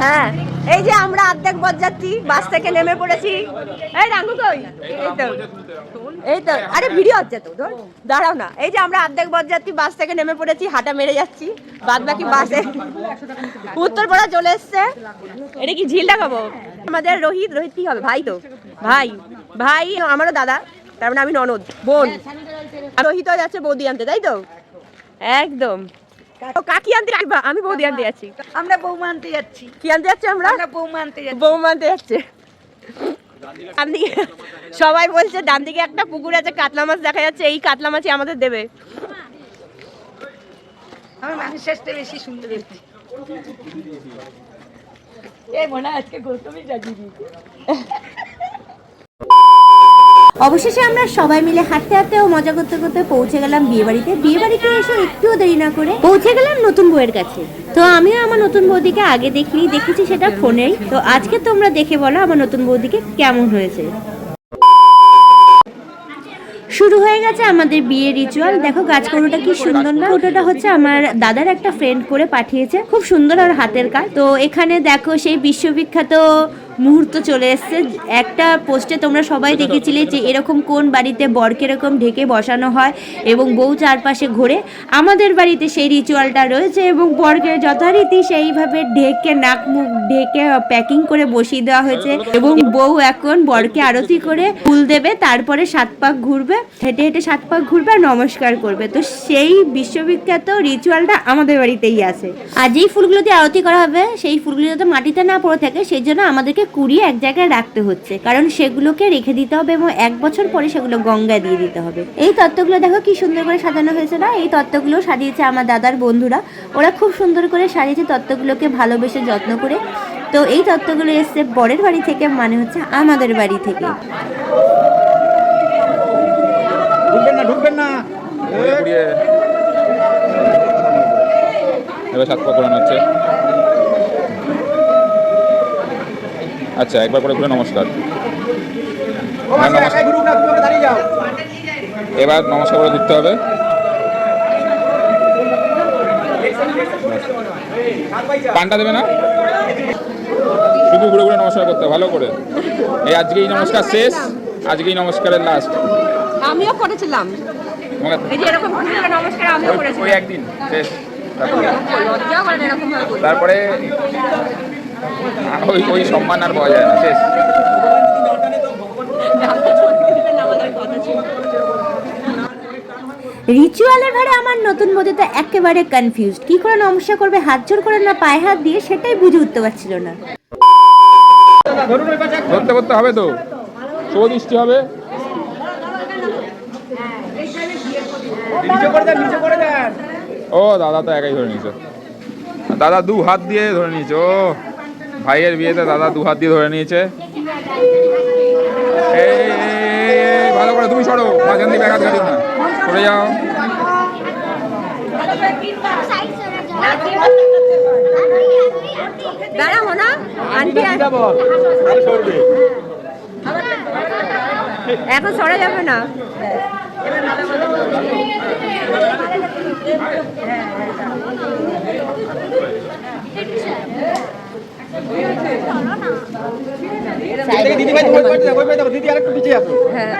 হ্যাঁ এই যে আমরা অর্ধেক বরযাত্রী বাস থেকে নেমে পড়েছি। এই রাঙ্গু কই? এই তো। এই তো। আরে ভিডিও হচ্ছে তো, ধর। দাঁড়াও না। এই যে আমরা অর্ধেক বরযাত্রী বাস থেকে নেমে পড়েছি, হাঁটা মেরে যাচ্ছি। বাদ বাকি বাসে উত্তরপাড়া চলে এসছে। এটা কি ঝিল দেখাবো? আমাদের রোহিত রোহিত কি হবে? ভাই তো। ভাই ভাই আমারও দাদা। তার মানে আমি ননদ, বোন। রোহিত যাচ্ছে বৌদি আনতে, তাই তো? একদম। কাকি। আনতে রাখবা আমি বৌদি আনতে যাচ্ছি। আমরা বৌমা আনতে যাচ্ছি। কি আনতে যাচ্ছে আমরা? আমরা বৌমা আনতে যাচ্ছি। বৌমা আনতে যাচ্ছে। ডান দিকে সবাই বলছে ডান দিকে একটা পুকুর আছে কাতলা মাছ দেখা যাচ্ছে। এই কাতলা মাছই আমাদের দেবে। আমার মানুষ শেষটা বেশি সুন্দর হচ্ছে এই মনে আজকে গৌতমই জাগিয়ে দিয়েছে অবশেষে আমরা সবাই মিলে হাঁটতে হাঁটতে ও মজা করতে করতে পৌঁছে গেলাম বিয়ে বাড়িতে বিয়ে বাড়িতে এসে একটুও দেরি না করে পৌঁছে গেলাম নতুন বউয়ের কাছে। তো আমিও আমার নতুন বৌদিকে আগে দেখিনি দেখেছি সেটা ফোনেই। তো আজকে তোমরা দেখে বলো আমার নতুন বৌদিকে কেমন হয়েছে। শুরু হয়ে গেছে আমাদের বিয়ে রিচুয়াল দেখো গাছকড়ুটা কি সুন্দর না? ফটোটা হচ্ছে আমার দাদার একটা ফ্রেন্ড করে পাঠিয়েছে। খুব সুন্দর আর হাতের কাজ। তো এখানে দেখো সেই বিশ্ববিখ্যাত মুহূর্ত চলে এসছে। একটা পোস্টে তোমরা সবাই দেখেছিলে যে এরকম কোন বাড়িতে বরকে এরকম ঢেকে বসানো হয় এবং বউ চারপাশে ঘোরে। আমাদের বাড়িতে সেই রিচুয়ালটা রয়েছে এবং বরকে যথারীতি সেইভাবে ঢেকে নাক মুখ ঢেকে প্যাকিং করে বসিয়ে দেওয়া হয়েছে এবং বউ এখন বরকে আরতি করে ফুল দেবে তারপরে সাত পাক ঘুরবে হেঁটে হেঁটে সাত পাক ঘুরবে আর নমস্কার করবে। তো সেই বিশ্ববিখ্যাত রিচুয়ালটা আমাদের বাড়িতেই আছে। আর যেই ফুলগুলো দিয়ে আরতি করা হবে। সেই ফুলগুলো যাতে মাটিতে না পড়ে থাকে সেই জন্য আমাদেরকে কুড়িয়ে এক জায়গায় রাখতে হচ্ছে কারণ সেগুলোকে রেখে দিতে হবে এবং এক বছর পরে সেগুলো গঙ্গায় দিয়ে দিতে হবে। এই তত্ত্বগুলো দেখো কি সুন্দর করে সাজানো হয়েছে না? এই তত্ত্বগুলো সাজিয়েছে আমার দাদার বন্ধুরা। ওরা খুব সুন্দর করে সাজিয়েছে তত্ত্বগুলোকে ভালোবেসে যত্ন করে। তো এই তত্ত্বগুলো এসছে বরের বাড়ি থেকে মানে হচ্ছে আমাদের বাড়ি থেকে। ঢুকবেন না ঢুকবেন না। এবার সাত পা করানো হচ্ছে আচ্ছা একবার করে ঘুরে নমস্কার। হ্যাঁ, মাসি নমস্কার। এবার নমস্কার করে দিতে হবে। পানটা দেবে না? শুধু ঘুরে ঘুরে নমস্কার করতে হবে, ভালো করে। এই আজকে এই নমস্কার শেষ আজকে এই নমস্কারের লাস্ট আমিও করেছিলাম। ওই একদিন শেষ। তারপরে? ওই ওই সম্মান আর পাওয়া যায় না শেষ। রিচুয়ালের ভারে আমার নতুন বৌদিটা একেবারে কনফিউজড কি করে নমস্কার করবে হাত জোর করে না পায়ে হাত দিয়ে সেটাই বুঝে উঠতে পারছিল না। ধরতে করতে হবে তো। শুভ দৃষ্টি হবে। নিচে করে দেন নিচে করে দেন। ও দাদা তো একাই ধরে নিয়েছে। দাদা দু হাত দিয়ে ধরে নিয়েছে ও। ভাইয়ের বিয়েতে দাদা দু হাত দিয়ে ধরে নিয়েছে। ভালো করে তুমি সরো মাঝখান দিয়ে ব্যাঘাত ঘাটিও না। সরে যাও। দাঁড়াবো না আন্টি এখন সরা যাবে না। দিদি ভাই ওই দিদি আরেকটু পিছিয়ে আসো হ্যাঁ।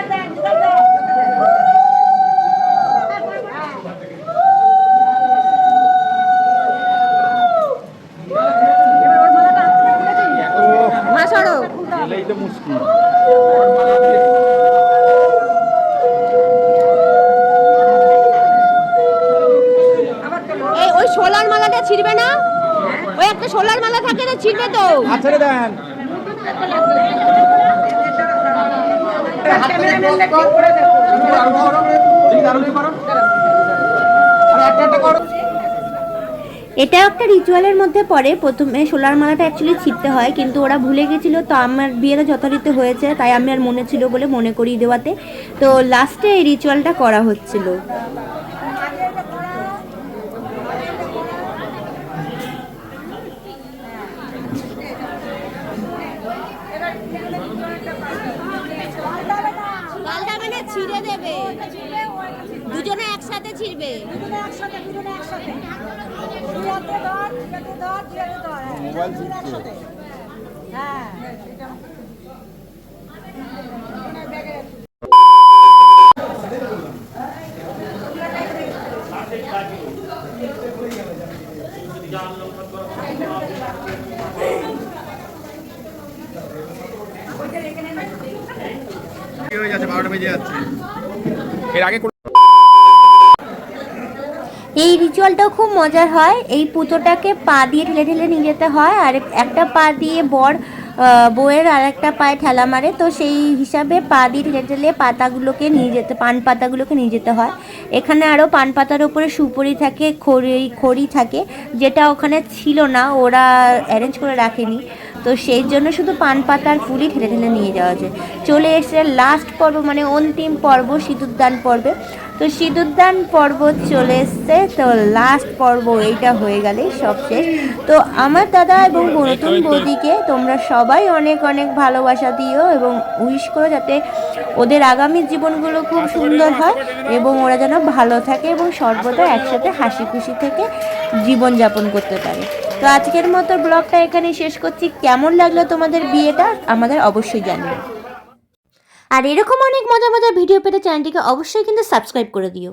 ওই সোলার মালাটা ছিড়বে না? ওই একটা সোলার মালা থাকে না ছিড়বে তো। দেন। এটা একটা রিচুয়ালের মধ্যে পড়ে। প্রথমে সোলার মালাটা অ্যাকচুয়ালি ছিটতে হয় কিন্তু ওরা ভুলে গেছিল তো আমার বিয়েটা যথারীতি হয়েছে তাই আমি আর মনে ছিল বলে মনে করিয়ে দেওয়াতে। তো লাস্টে এই রিচুয়ালটা করা হচ্ছিল। ছিঁড়ে দেবে। দুজনে একসাথে ছিড়বে। কি হয়ে এই রিচুয়ালটাও খুব মজার হয়। এই পুজোটাকে পা দিয়ে ঠেলে ঠেলে নিয়ে যেতে হয় আর একটা পা দিয়ে বর আহ, বউয়ের আর একটা পায়ে ঠেলা মারে তো সেই হিসাবে পা দিয়ে ঠেলে ঠেলে পাতাগুলোকে নিয়ে যেতে পান পাতাগুলোকে নিয়ে যেতে হয়। এখানে আরও পান পাতার উপরে সুপরি থাকে খড়ি খড়ি থাকে যেটা ওখানে ছিল না ওরা অ্যারেঞ্জ করে রাখেনি। তো সেই জন্য শুধু পান পাতার ফুলই ঠেলে ঠেলে নিয়ে যাওয়া যায়। চলে এসে লাস্ট পর্ব মানে অন্তিম পর্ব, সিঁদুরদান পর্বে। তো সিঁদুরদান পর্ব চলে এসছে, তো লাস্ট পর্ব এইটা হয়ে গেলেই সব শেষ। তো আমার দাদা এবং নতুন বৌদিকে তোমরা সবাই অনেক অনেক ভালোবাসা দিও এবং উইশ করো যাতে ওদের আগামী জীবনগুলো খুব সুন্দর হয় এবং ওরা যেন ভালো থাকে এবং সর্বদা একসাথে হাসি খুশি থেকে জীবনযাপন করতে পারে। তো আজকের মতো ব্লগটা এখানে শেষ করছি। কেমন লাগল তোমাদের বিয়েটা? আমাদের অবশ্যই জানিও। আর এরকম অনেক মজা মজা ভিডিও পেতে চ্যানেলটিকে অবশ্যই কিন্তু সাবস্ক্রাইব করে দিও।